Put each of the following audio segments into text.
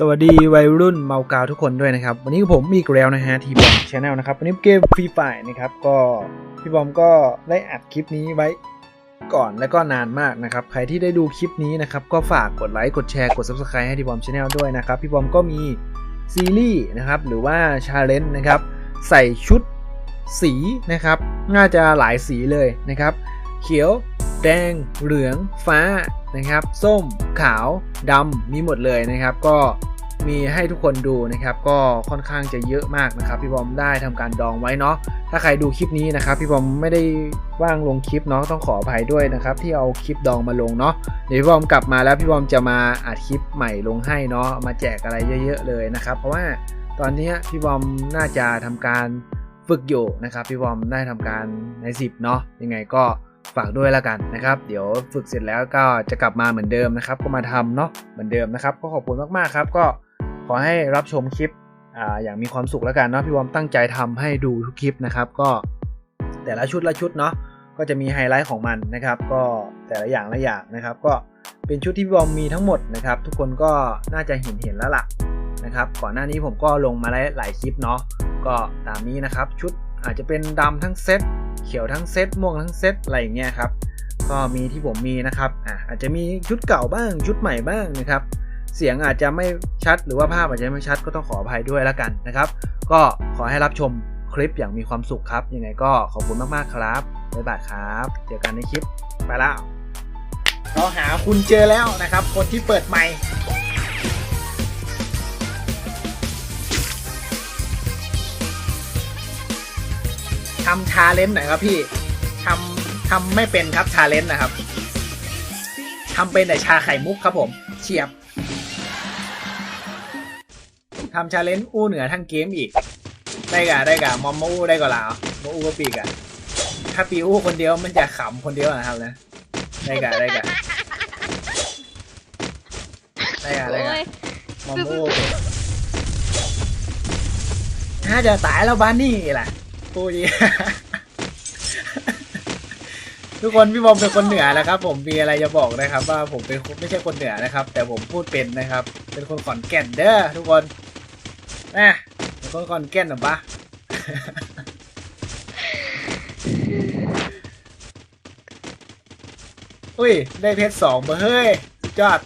สวัสดีวัยรุ่นเมากาวทุกคนด้วยนะครับ วันนี้ผมมีกแล้วนะฮะทีบอมชาแนลนะครับ วันนี้เกมฟรีไฟนะครับ ก็พี่บอมก็ได้อัดคลิปนี้ไว้ก่อนและก็นานมากนะครับ ใครที่ได้ดูคลิปนี้นะครับ ก็ฝากกดไลค์กดแชร์กด subscribe ให้ทีบอมชาแนลด้วยนะครับ พี่บอมก็มีซีรีส์นะครับ หรือว่าชาเลนจ์นะครับ ใส่ชุดสีนะครับ น่าจะหลายสีเลยนะครับ เขียว แดง เหลือง ฟ้านะครับ ส้ม ขาวดำมีหมดเลยนะครับ ก็มีให้ทุกคนดูนะครับ ก็ค่อนข้างจะเยอะมากนะครับ พี่บอมได้ทำการดองไว้เนาะถ้าใครดูคลิปนี้นะครับ พี่บอมไม่ได้ว่างลงคลิปเนาะต้องขออภัยด้วยนะครับ ที่เอาคลิปดองมาลงเนาะเดี๋ยวพี่บอมกลับมาแล้วพี่บอมจะมาอัดคลิปใหม่ลงให้เนาะมาแจกอะไรเยอะๆเลยนะครับ เพราะว่าตอนนี้พี่บอมน่าจะทำการฝึกอยู่นะครับ พี่บอมได้ทำการใน 10เนาะยังไงก็ ฝากด้วยแล้วกันนะครับ เดี๋ยวฝึกเสร็จแล้วก็จะกลับมาเหมือนเดิมนะครับ ก็มาทำเนาะเหมือนเดิมนะครับ ก็ขอบคุณมากๆครับ ก็ขอให้รับชมคลิปออย่างมีความสุขแล้วกันเนาะพี่บอมตั้งใจทำให้ดูทุกคลิปนะครับ ก็แต่ละชุดละชุดเนาะก็จะมีไฮไลท์ของมันนะครับ ก็แต่ละอย่างละอย่างนะครับ ก็เป็นชุดที่พี่บอมมีทั้งหมดนะครับ ทุกคนก็น่าจะเห็นเห็นแล้วล่ะนะครับ ก่อนหน้านี้ผมก็ลงมาหลายคลิปเนาะก็ตามนี้นะครับชุด อาจจะเป็นดำทั้งเซตเขียวทั้งเซตม่วงทั้งเซตอะไรอย่างเงี้ยครับก็มีที่ผมมีนะครับอะอาจจะมีชุดเก่าบ้างชุดใหม่บ้างนะครับ เสียงอาจจะไม่ชัดหรือว่าภาพอาจจะไม่ชัดก็ต้องขออภัยด้วยแล้วกันนะครับ ก็ขอให้รับชมคลิปอย่างมีความสุขครับ ยังไงก็ขอบคุณมากๆครับบ๊ายบายครับเจอกันในคลิปไปแล้วเราหาคุณเจอแล้วนะครับ คนที่เปิดไมค์ ทำชาเลนจ์หน่อยครับพี่ทำทำไม่เป็นครับชาเลนจ์นะครับทำเป็นแต่ชาไข่มุกครับผมเฉียบทำชาเลนจ์อู้เหนือทั้งเกมอีก ได้กะได้กะมอมมาอู้ได้ก็ลาวมาอู้ก็ปีกะถ้าปีอู้คนเดียวมันจะขำคนเดียวนะครับนะได้กะได้กะได้กะได้กะโอ้ยมอมมาอู้น่าจะตายแล้วบ้านนี่แหละ พูดดีทุกคนพี่บอมเป็นคนเหนือนะครับ ผมมีอะไรจะบอกนะครับ ว่าผมเป็นคนไม่ใช่คนเหนือนะครับ แต่ผมพูดเป็นนะครับ เป็นคนขอนแก่นเด้อทุกคนนะเป็นคนขอนแก่นหรอปะอุ้ย ได้เพชรสองเบอร์เฮ้ยสุดยอด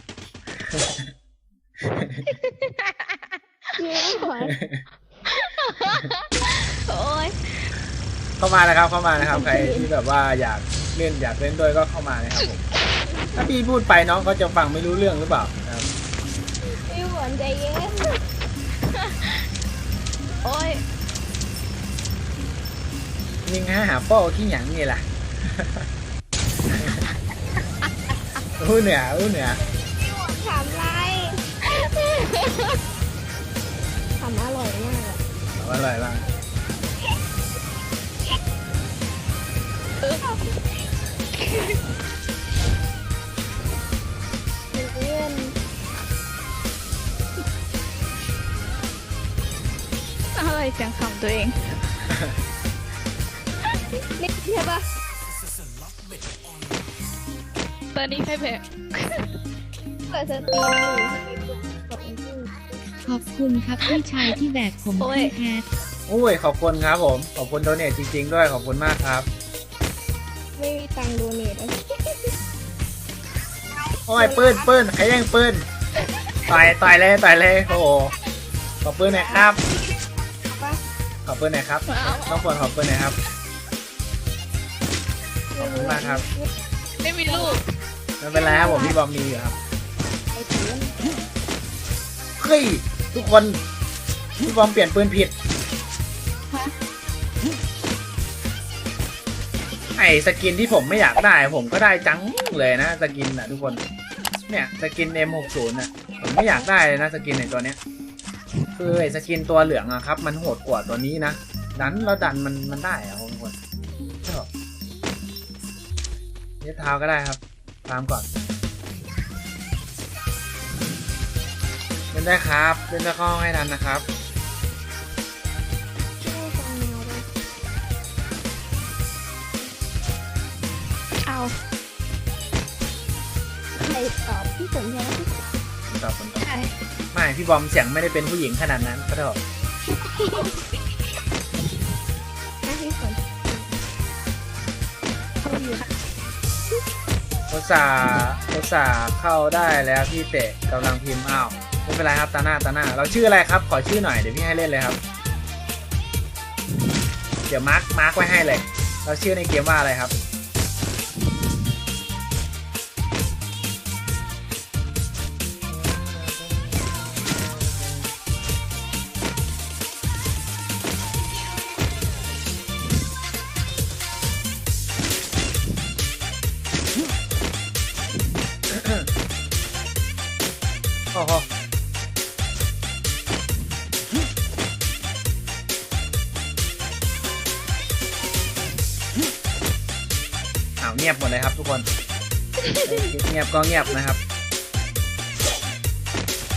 เย้ เข้ามานะครับเข้ามานะครับ ใครที่แบบว่าอยากเล่นอยากเล่นด้วยก็เข้ามานะครับผมถ้าพี่พูดไปน้องเขาจะฟังไม่รู้เรื่องหรือเปล่านะครับพี่หวนใจเย็น โอ้ยยิงหาหาเป้าที่หยังนี่แหละอู้เหนืออู้เหนือถามไรทำอร่อยมากอะเอาอร่อยบ้าง อนอะไรเสียงขำตัวเอง นี่ใช่ปะตอนนี้ใครแพ้เปิดสตรีมอยู่กดอินดี้ขอบคุณครับพี่ชายที่แบกผมโอ้ยพี่แคทอุ้ย ขอบคุณครับผม ขอบคุณโดเนทจริง ๆ ด้วย ขอบคุณมากครับไม่มี ตังค์โดเนทอะโอ้ยปืนปืนใครแย่งปืนต่อยต่อยเลยต่อยเลยโอ้โหขอปืนหน่อยครับปะขอปืนหน่อยครับต้องควรขอปืนหน่อยครับขอบคุณมากครับไม่มีลูกไม่เป็นไรครับผมพี่บอมมีอยู่ครับไอ้เพื่อนเฮ้ยทุกคนพี่บอมเปลี่ยนปืนผิด ไอสกินที่ผมไม่อยากได้ผมก็ได้จังเลยนะสกินอะทุกคน เนี่ยสกิน M60 น่ะผมไม่อยากได้เลยนะสกินในตัวเนี้ยคือไอสกินตัวเหลืองอะครับ มันโหดกว่าตัวนี้นะดันแล้วดันมันมันได้อะทุกคนชอบเย็ดเท้าก็ได้ครับ ตามก่อนเล่นได้ครับเล่นได้เข้าห้องให้ทันนะครับ ตอบพี่สนใช่ไหมตอบคนตอบใช่ไม่พี่บอมเสียงไม่ได้เป็นผู้หญิงขนาดนั้นก็เถอะนะพี่ฝนเขาอยู่ค่ะอุตส่าห์อุตส่าห์เข้าได้แล้วพี่เตะกำลังพิมพ์อ้าวไม่เป็นไรครับตาหน้าตาหน้า เราชื่ออะไรครับ ขอชื่อหน่อยเดี๋ยวพี่ให้เล่นเลยครับ เดี๋ยวมาร์คมาร์คไว้ให้เลย เราชื่อในเกมว่าอะไรครับาวเงียบหมดเลยครับ ทุกคนเงียบก็เงียบนะครับ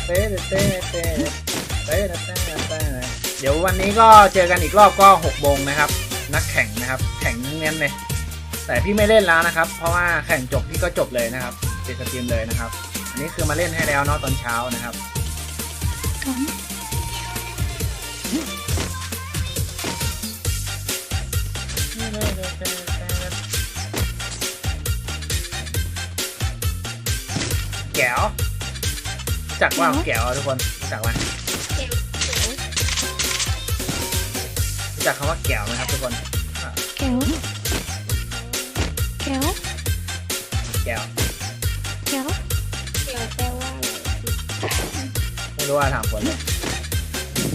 เต้เต้เต้เต้เต้เต้เต้เดี๋ยววันนี้ก็เจอกันอีกรอบก็หกโมงนะครับ นักแข่งนะครับ แข่งเน้นเลยแต่พี่ไม่เล่นแล้วนะครับ เพราะว่าแข่งจบพี่ก็จบเลยนะครับปิดสตรีมเลยนะครับ อันนี้คือมาเล่นให้แล้วเนาะตอนเช้านะครับ จักว่าแก้วทุกคนรู้จักไหมรู้จักคำว่าแก้วไหมครับทุกคนอะแก้วแก้วแก้วแก้วแก้วแปลว่าอะไรไม่รู้ว่าถามคนเลย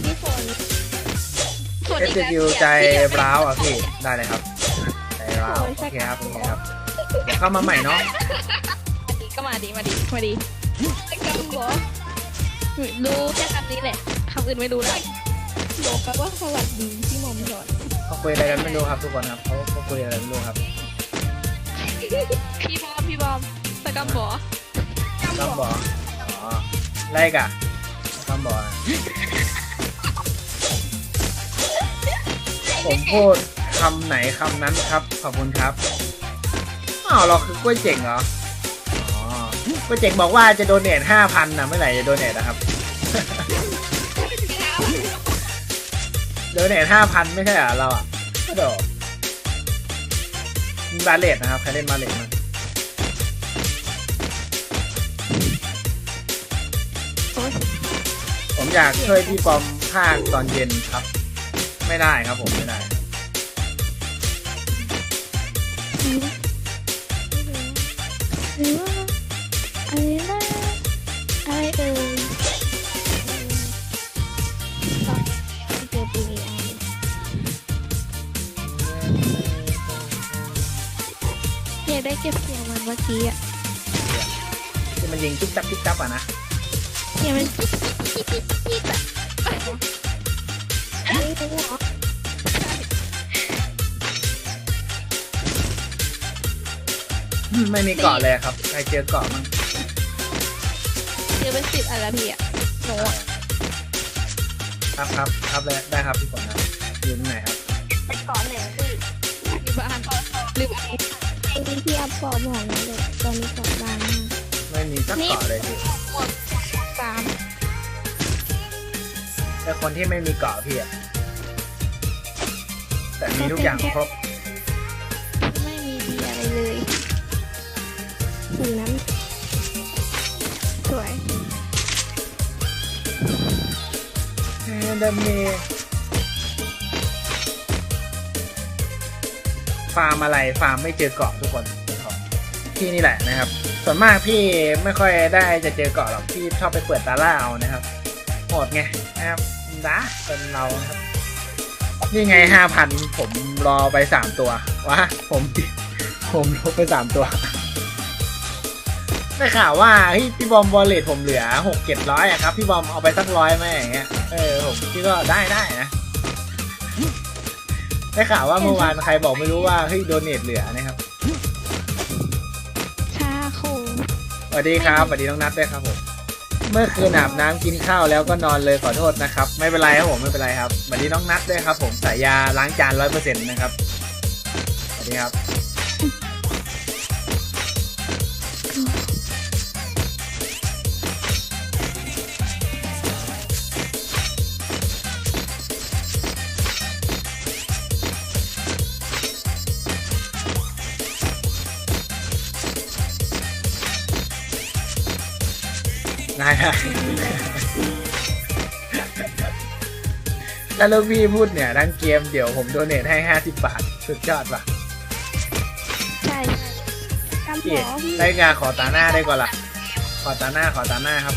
พี่ฝนเอสดิวใจร้าวอะพี่ได้เลยครับใจร้าวโอเคครับโอเคครับเดี๋ยวเข้ามาใหม่เนาะก็มาดีมาดีมาดีจะกำบอก รู้แค่คำนี้แหละคำอื่นไม่รู้แล้วบอกแปลว่าสวัสดีพี่หมอมสอนเขาคุยอะไรกันไม่รู้ครับทุกคนครับเขาเขาคุยอะไรไม่รู้ครับ พี่บอมพี่บอมสกัมบอต้องบอกอ๋อไรกะต้องบอกนะผมพูดคำไหนคำนั้นครับ ขอบคุณครับอ้าวเราคือกล้วยเจ๋งเหรอ อ๋อกล้วยเจ๋งบอกว่าจะโดเนทห้าพันนะเมื่อไหร่จะโดเนทนะครับ โดเนทห้าพันไม่ใช่เหรอเราอะก็โดมีบาเลตนะครับ ใครเล่นบาเลตมั้งโอ๊ยผมอยากช่วยพี่ปอมภาคตอนเย็นครับ ไม่ได้ครับผมไม่ได้ หรือว่าอะไรน มันเมื่อกี้อะที่มันยิงจิ๊บจับจิ๊บจับอะนะเสียงมันจิ๊ดจิ๊ดจิ๊ดจิ๊ดอะไม่รู้เหรอไม่มีเกาะเลยครับใครเจอเกาะมั้งเจอเป็นสิบอะไรพี่อะหนูอะครับครับครับเลยได้ครับพี่ฝนครับอยู่ตรงไหนครับไปก่อนไหนพี่อยู่บ้านหรือบ้านไอ้นี่ พี่อัพก่อนหมอนเลย ตอนนี้ก่อนบ้านมากไม่มีสักเกาะเลยพี่สามแต่คนที่ไม่มีเกาะพี่อะแต่มีทุกอย่างครบ ไม่มีดีอะไรเลยถุงน้ำสวยเดมี ฟาร์มอะไรฟาร์มไม่เจอเกาะทุกคนพี่นี่แหละนะครับ ส่วนมากพี่ไม่ค่อยได้จะเจอเกาะหรอกพี่ชอบไปเปิดตาล่าเอานะครับโหดไงนะครับนะเป็นเรานะครับ นี่ไงห้าพันผมรอไปสามตัววะผมผมลบไปสามตัวได้ข่าวว่าพี่บอมวอลเลตผมเหลือหกเจ็ดร้อยอะครับ พี่บอมเอาไปสักร้อยไหมอย่างเงี้ยเออผมพี่ก็ได้ได้นะ ได้ข่าวว่าเมื่อวานใครบอกไม่รู้ว่าเฮ้ยโดเนทเหลือนะครับชาโคสวัสดีครับสวัสดีน้องนัทด้วยครับผมเมื่อคืนอาบน้ำกินข้าวแล้วก็นอนเลยขอโทษนะครับ ไม่เป็นไรครับผมไม่เป็นไรครับสวัสดีน้องนัทด้วยครับ ผมสายยาล้างจานร้อยเปอร์เซ็นต์นะครับสวัสดีครับ ได้ได้แล้วลูกพี่พูดเนี่ยทั้งเกมเดี๋ยวผมโดเนทให้ห้าสิบบาท สุดยอดป่ะใช่กำหพี่มอพี่ ได้งานขอตาหน้าได้ก่อนล่ะ ขอตาหน้าขอตาหน้าครับ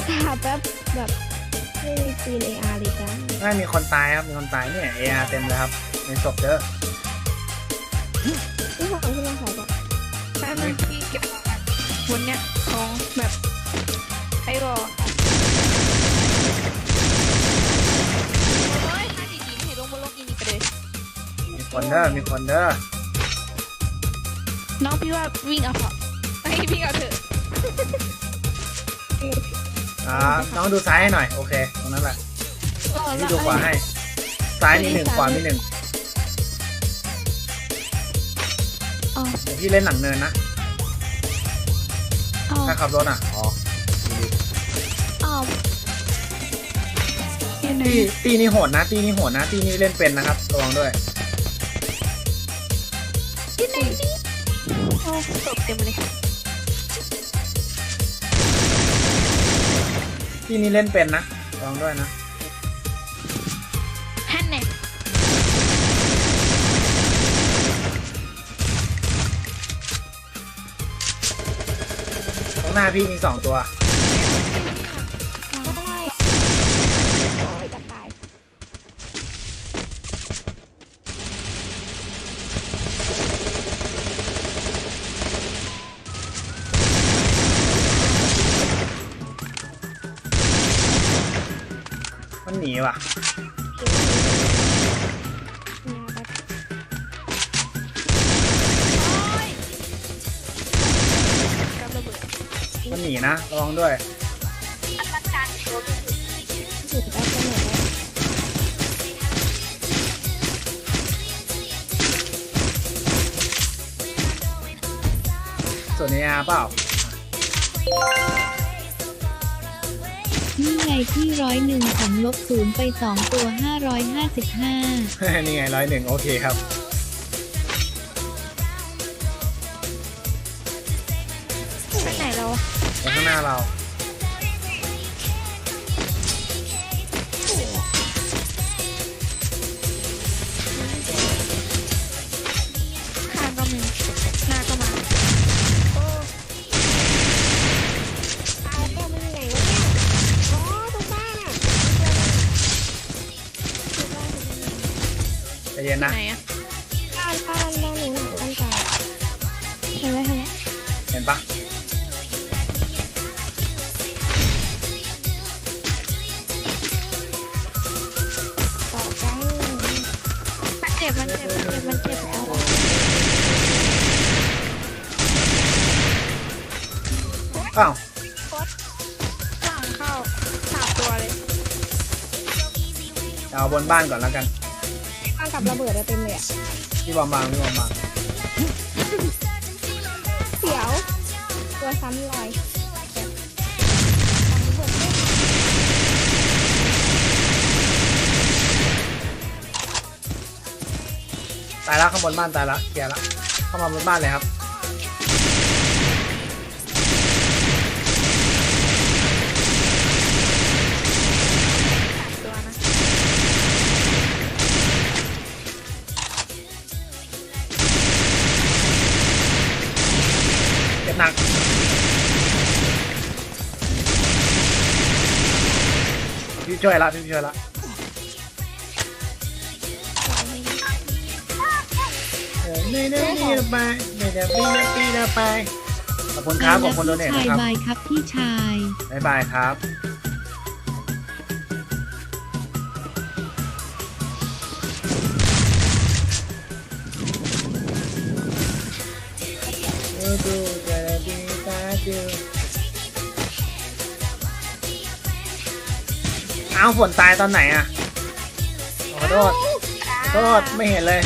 าวปืนสกาแป๊บแบบไม่มีปืนเออาร์เลยจ้าไม่มีคนตายครับ มีคนตายเนี่ย AR เต็มเลยครับในศพเด้อที่ของที่เราขายแบบแป๊บนึงพี่เก็บของกันวันเนี้ยของแบบไอ้รอโอ้ยถ้าดีๆไม่เห็นลงบนโลกอินนี่ไปเลย มีคนเด้อมีคนเด้อน้องพี่ว่าวิ่งเอาเถอะไอ้ยวิ่งเอาเถอะ อ่าน้องดูซ้ายให้หน่อย โอเค ตรงนั้นแหละเออพี่ดูขวาให้ ซ้ายมีหนึ่งขวามีหนึ่งอ๋อเดี๋ยวพี่เล่นหนังเนินนะอ๋อถ้าขับรถอะ อ๋อดีอ๋ออยู่ไหนตีตีนี่โหดนะ ตีนี่โหดนะ ตีนี่เล่นเป็นนะครับ ระวังด้วย ที่ไหนนี่โอ้ตบเต็มเลย ตีนี่เล่นเป็นนะระวังด้วยนะฮันเนี่ยตรงหน้าพี่มีสองตัว มันหนีนะระวังด้วยส่วนนี้อาเปล่า นี่ไงที่ร้อยหนึ่งผมลบศูนย์ไปสองตัวห้าร้อยห้าสิบห้า นี่ไงร้อยหนึ่งโอเคครับ ไปไหนเราตรงข้างหน้าเรา เจ็บ มันเจ็บ มันเจ็บ มันเจ็บแล้วอ้าวหลังเข้าสามตัวเลยเอาบนบ้านก่อนแล้วกันบ้านกับระเบิดเต็มเลยอะพี่บอมบางพี่บอมบางเสียว ตัวซ้ำรอยายแล้วข้างบนบ้านตายแล้วเคลียร์แล้วเข้ามาบนบ้านเลยครับตัวนะเจ็บหนักพี่ช่วยละพี่ช่วยละ เออไม่ได้ปีละไปไม่ได้ปีละปีละไปขอบคุณครับขอบคุณโดเนทชายนะครับบายครับพี่ชายบายบายครับดูจะดีตาดูเอาฝนตายตอนไหนอะขอโทษขอโทษไม่เห็นเลย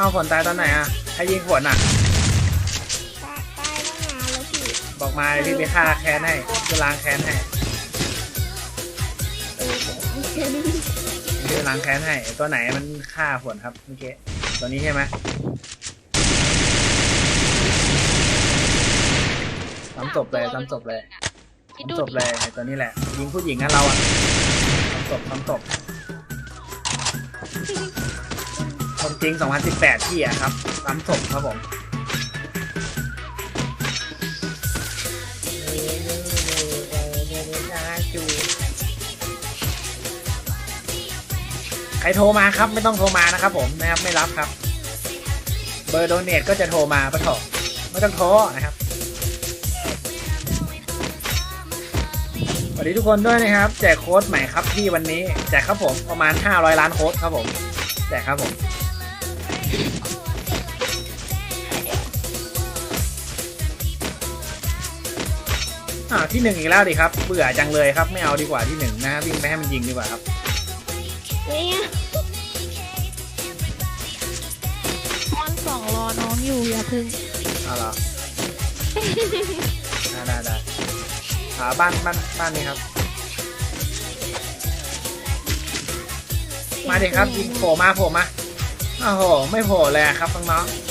เอาฝนตายตอนไหนอะใครยิงฝนอะ ตายตายบอกมาเลยพี่ไปฆ่าแค้นให้จะล้างแค้นให้เออพี่จะล้างแค้นให้ ตัวไหนมันฆ่าฝนครับเมื่อกี้ตัวนี้ใช่ไหมซ้ำศพเลยซ้ำศพเลยคิดซ้ำดูศพเลยตัวนี้แหละ ยิงผู้หญิงนะเราอะซ้ำศพซ้ำศพ จริง 2018พี่อะครับซ้ำศพครับผมใครโทรมาครับไม่ต้องโทรมานะครับผมนะครับไม่รับครับ เบอร์โดเนทก็จะโทรมาปะเถอะไม่ต้องโทรนะครับสวัสดีทุกคนด้วยนะครับ แจกโค้ดใหม่ครับที่วันนี้ แจกครับผมประมาณ 500 ล้านโค้ดครับผม แจกครับผม อ่าที่หนึ่งอีกแล้วดิครับ เบื่อจังเลยครับ ไม่เอาดีกว่าที่หนึ่งนะฮะวิ่งไปให้มันยิงดีกว่าครับเนี่ยมอนสองรอน้องอยู่อย่าพึ่งเอาเหรอได้ได้ได้อ่าบ้านบ้านบ้านนี้ครับ มาดิครับยิงโผล่มาโผล่มา โอ้โห ไม่โผล่เลยอะครับน้องๆ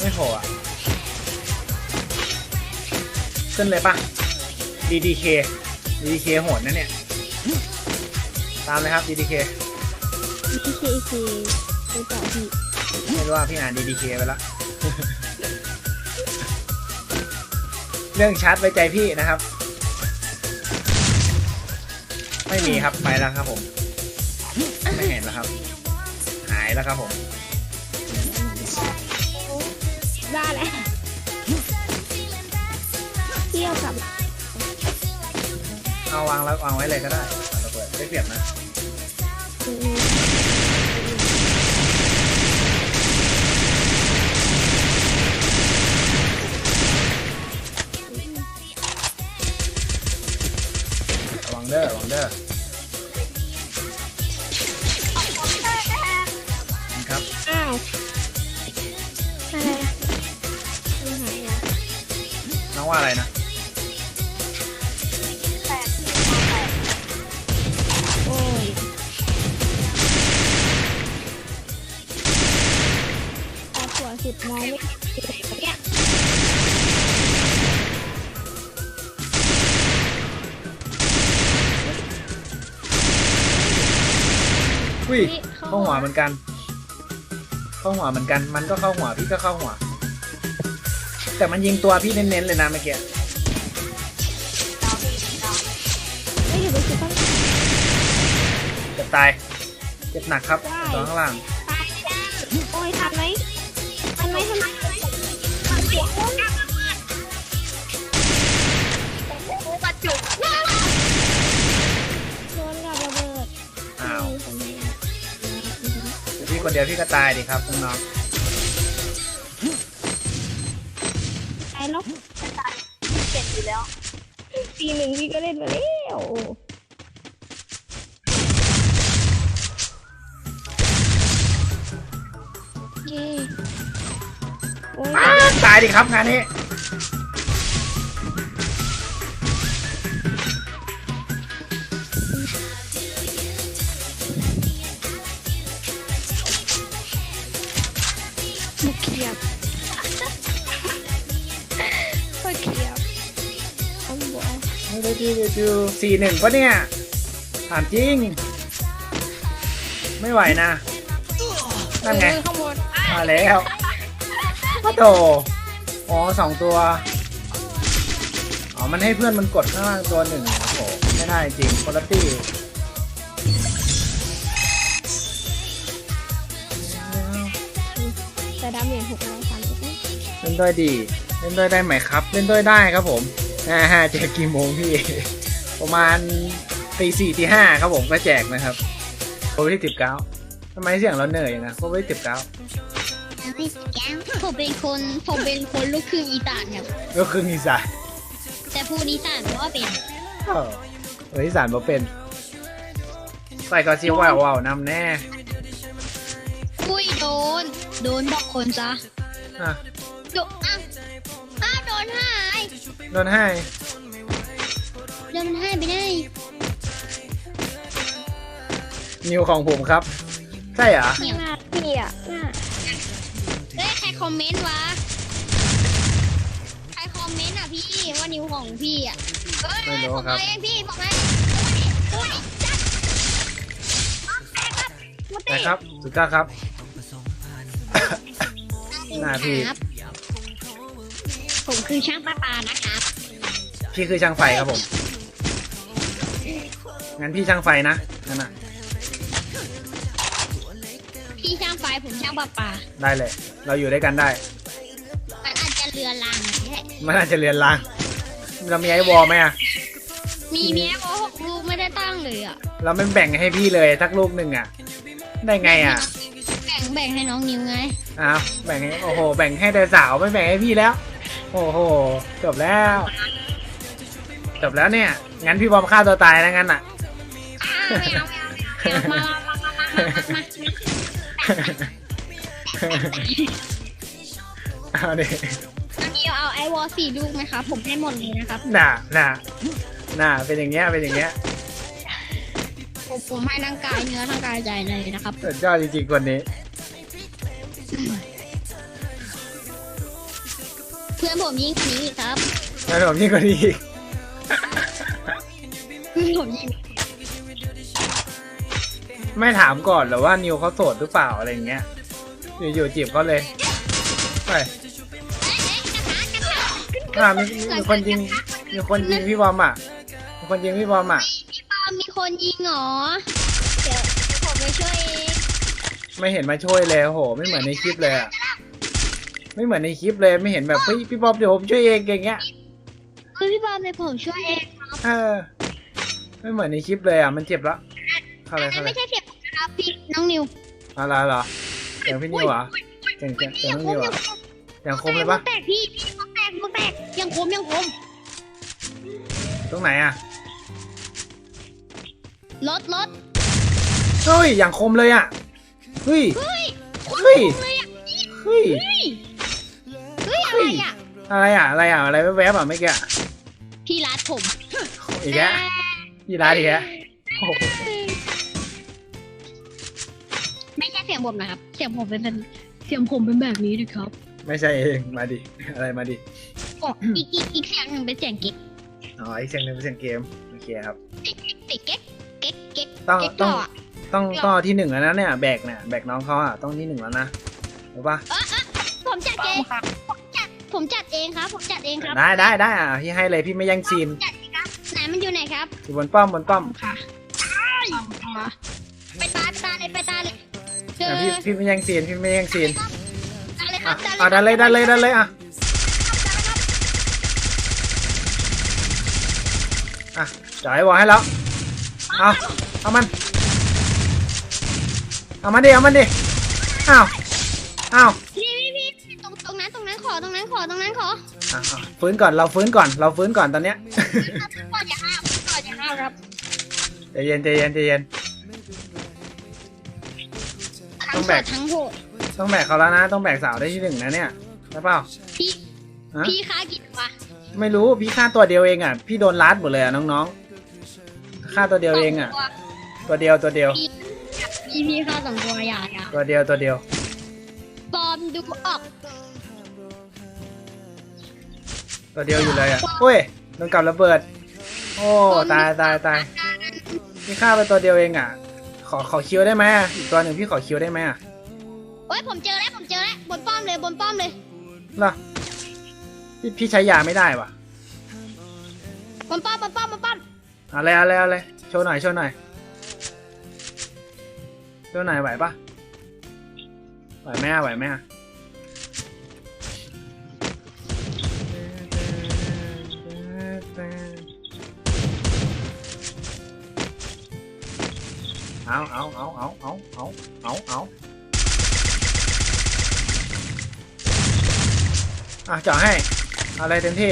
ไม่โผล่อะขึ้นเลยปะ DDK DDK โหดนะเนี่ย ตามเลยครับ DDK มีเคเคไปต่อพี่ไม่รู้ว่าพี่อ่าน DDK ไปแล้วเรื่องชาร์จไว้ใจพี่นะครับ ไม่มีครับ ไปแล้วครับผม ไม่เห็นแล้วครับ หายแล้วครับผม ได้แหละเที่ยวกับเอาวางแล้ววางไว้เลยก็ได้ระเบิดได้เปรียบนะอืมระวังเด้อระวังเด้อ ว่าอะไรนะโอ้ยตาหัวสุดมองไม่เห็นเนี่ยอุ้ยนี่เข้าหัวเหมือนกัน เข้าหัวเหมือนกัน มันก็เข้าหัวพี่ก็เข้าหัว แต่มันยิงตัวพี่เน้นๆเลยนะเมื่อกี้ไม่อยู่บนสุดต้องเจ็บตายเจ็บหนักครับตัวข้างล่างตายไม่ได้โอ้ยทันไหมทันไหมทันไหมทันเสียงโอ้ยปัจจุโดนกับระเบิดอ้าวคนนี้เดี๋ยวพี่คนเดียวพี่ก็ตายดิครับน้องตายแล้วเก่งอยู่แล้วปีหนึ่งพี่ก็เล่นมาแล้วเย้โอ้ย อ้าตายดิครับงานนี้ ได้ดูดูสี่หนึ่งปะเนี่ย ถามจริง ไม่ไหวนะ นั่นไงเออข้างบนมาแล้วพระโตอ๋อสองตัว อ๋อ มันให้เพื่อนมันกดข้างล่างตัวหนึ่งโอ้โห ไม่ได้จริงคุณตี้แต่ดาเมจหกร้อยสามสิบเล่นด้วยดี เล่นด้วยได้ไหมครับ เล่นด้วยได้ครับผมอ่าแจกกี่โมงพี่ ประมาณตีสี่ตีห้าครับผมก็แจกนะครับโควิดที่สิบเก้าทำไมเสียงเราเหนื่อยนะโควิดสิบเก้าผมเป็นคนผมเป็นคนลูกครึ่งอีสานครับก็คืออีสานแต่พูดอีสานเพราะว่าเป็นเออเอออีสานบ่เป็น ใส่ก็ซิว่าวว่าวนำแน่อุ้ยโดน โดนบอกคนซะอะโดนอะโดนให้เดี๋ยวมันให้ไปได้นิวของผมครับ ใช่เหรอเนี่ยหน้าพี่อะหน้าเฮ้ยใครคอมเมนต์วะ ใครคอมเมนต์อะพี่ว่านิ้วของพี่อะเฮ้ยไม่รู้ผมครับมาเองพี่ผมมาเองโอ้ยจัดโอเคครับหมดนะครับสุดยอดครับ หน้าพี่ ครับผมคือช่างประปานะครับ พี่คือช่างไฟครับผม งั้นพี่ช่างไฟนะนั่นน่ะพี่ช่างไฟผมช่างประปา ได้เลย เราอยู่ด้วยกันได้ มันอาจจะเรือรางอย่างนี้แหละมันน่าจะเรียนลางเรามีไอ้วอลไหมอะมีเมียโอ้หกลูกไม่ได้ตั้งเลยอะ เราไม่แบ่งให้พี่เลยทักลูกหนึ่งอะได้ไงอะแบ่งแบ่งให้น้องนิวไง อ้าวแบ่งให้โอ้โห แบ่งให้แต่สาวไม่แบ่งให้พี่แล้ว โอ้โหจบแล้ว จบแล้วเนี่ยงั้นพี่บอมฆ่าตัวตายนะงั้นอะอ้าว ไม่เอาไม่เอาไม่เอามามามามามามามาเอาดิน้องนิวเอาไอวอลสี่ลูกไหมครับผมให้หมดเลยนะครับน่าน่าน่าเป็นอย่างเงี้ยเป็นอย่างเงี้ยผมผมให้ทั้งกายเนื้อทั้งกายใจเลยนะครับสุดยอดจริงๆคนนี้ เพื่อนผมยิ่งกว่านี้อีกครับแล้วผมยิ่งกว่านี้อีกเพื่อนผมยิ่ง ไม่ถามก่อนเหรอว่านิวเขาโสดหรือเปล่าอะไรอย่างเงี้ยอยู่ๆจีบเขาเลยไปอ่ามีมีคนยิงมีคนยิงพี่บอมอะมีคนยิงพี่บอมอะพี่ปอมมีคนยิงเหรอ เดี๋ยวผมไปช่วยเองไม่เห็นมาช่วยเลยโอ้โห ไม่เหมือนในคลิปเลยอะไม่เหมือนในคลิปเลยไม่เห็นแบบเฮ้ยพี่บอมเดี๋ยวผมช่วยเองอย่างเงี้ยเฮ้ยพี่ปอมเลยผมช่วยเองเออไม่เหมือนในคลิปเลยอะมันเจ็บละเข้าเลยนั่เข้านเลยไม่ใช่เสียงผมนะ ครับพี่น้องนิวอะไรเหรอเสียงพี่นิวเหรอเสียงเสียงเสียงน้องนิวเหรอเสียงคมเลยปะแตกพี่พี่มันแตกมันแตกยังคมยังคมตรงไหนอะรถรถเฮ้ยอย่างคมเลยอะเฮ้ยเฮ้ยเฮ้ยเลยอะเฮ้ยเฮ้ยเฮ้ยอะไรอะอะไรอะอะไรอะอะไรแวบๆอะเมื่อกี้อะพี่รัดผมอีกแล้วพี่ร้านอีกแล้ว ไม่ใช่เสียงผมนะครับ เสียงผมเป็นแบบเสียงผมเป็นแบบนี้นะครับไม่ใช่เองมาดิ อะไรมาดิอ๋ออีกอีกอีกเสียงหนึ่งเป็นเสียงกิ๊กอ๋ออีกเสียงหนึ่งเป็นเสียงเกมโอเคครับ ติดเก๊กเก๊กเก๊กต้องเก๊กต้ต่องออะต้องต้องเอาที่หนึ่งแล้วนะเนี่ยแบกเนี่ยแบกน้องเขาอะต้องที่หนึ่งแล้วนะรู้ปะผมจัดเองผมจัดผมจัดเองครับ ผมจัดเองครับได้ได้ได้อะพี่ให้เลยพี่ไม่แย่งซีนจัดเองครับไหนมันอยู่ไหนครับอยู่บนป้อมบนป้อม ค่ะไปตาไปตาเลยไปตาเลย เจออะพี่พี่ไม่แย่งซีนพี่ไม่แย่งซีนตาเลยคอะรับอะดันเลยดันเลยดันเลยอะอะจ่ายบอลให้แล้วเอาเอามันเอามันดิเอามันดิอ้าวอ้าวพี่พี่พี่ตรงตรงนั้นตรงนั้นขอตรงนั้นขอตรงนั้นขออะอะฟื้นก่อนเราฟื้นก่อนเราฟื้นก่อนตอนเนี้ย ก่อนอย่าห้ามก่อนอย่าห้ามครับใจเย็นใจเย็นใจเย็น ต้ทั้องงโหแบกดทั้งโหดต้องแบกเขาแล้วนะ ต้องแบกสาวได้ที่หนึ่งนะเนี่ยใช่เปล่า พี่ฮะ พี่ค้ากี่ตัวไม่รู้พี่ฆ่าตัวเดียวเองอะพี่โดนลัดหมดเลยอะน้องๆฆ่าตัวเดียวเองอะตัวเดียวตัวเดียวพี่พี่ค้าสองตัวอย่าอย่าตัวเดียวตัวเดียว ปลอมดูออกตัวเดียวอยู่เลยอะโอ้ยโดนกับระเบิด โอ้ตายตายตายพี่ฆ่าไปตัวเดียวเองอะ ขอขอคิวได้ไหมอะอีกตัวหนึ่งพี่ขอคิวได้ไหมอะโอ้ยผมเจอแล้วผมเจอแล้วบนป้อมเลยบนป้อมเลยเหรอพี่พี่ใช้ยาไม่ได้ว่ะบนป้อมบนป้อมบนป้อมเอาเลยเอาเลยเอาเลยโชว์หน่อยโชว์หน่อยโชว์หน่อยไหวปะไหวไหมอะไหวไหมอะ เอาเอาเอาเอาเอาเอาเอาเอาอะเจาะให้เอาอะไรเต็มที่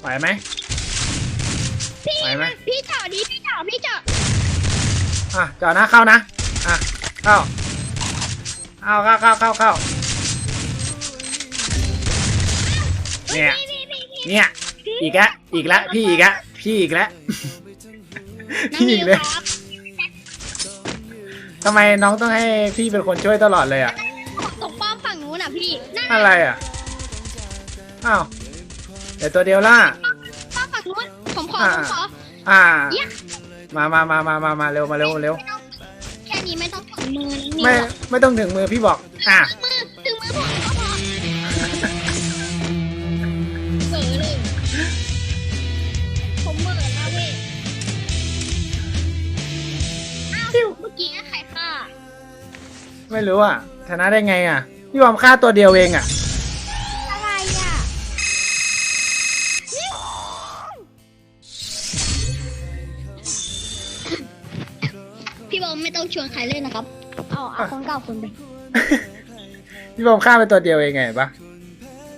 ไหวไหม พี่ไหวไหม พี่เจาะดิพี่เจาะพี่เจาะอะจอดนะเข้านะ อะเข้าเอาเข้าเข้าเข้าเข้าเนี่ยพี่พี่พี่พี่เนี่ย อีกแล้วอีกแล้วพี่อีกแล้วพี่อีกแล้วน้องพี่นิอีกวเลยครับ ทำไมน้องต้องให้พี่เป็นคนช่วยตลอดเลยอะ ตกป้อมฝั่งนู้นอะพี่นั่นอะไรอะ อ้าว เดี๋ยวตัวเดียวล่ะ ป้อมฝั่งนู้นผมขออ่าผมขออ่าเหี้ยมามามามามามาเร็วมาเร็วมาเร็วไม่ต้องแค่นี้ไม่ต้องถึงมือน้องนิวไม่หรอกไม่ต้องถึงมือพี่บอก อะมื ไม่รู้อะชนะได้ไงอะ พี่บอมฆ่าตัวเดียวเองอะ อะไรอะพี่บอมไม่ต้องชวนใครเล่นนะครับเอาเอาคนเก่าคนไปพี่บอมฆ่าไปตัวเดียวเองไงปะ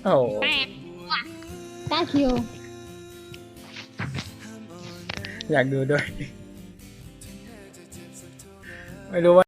โอ้โหแปดว่ะเก้าคิวอยากดูด้วย ไม่รู้ว่า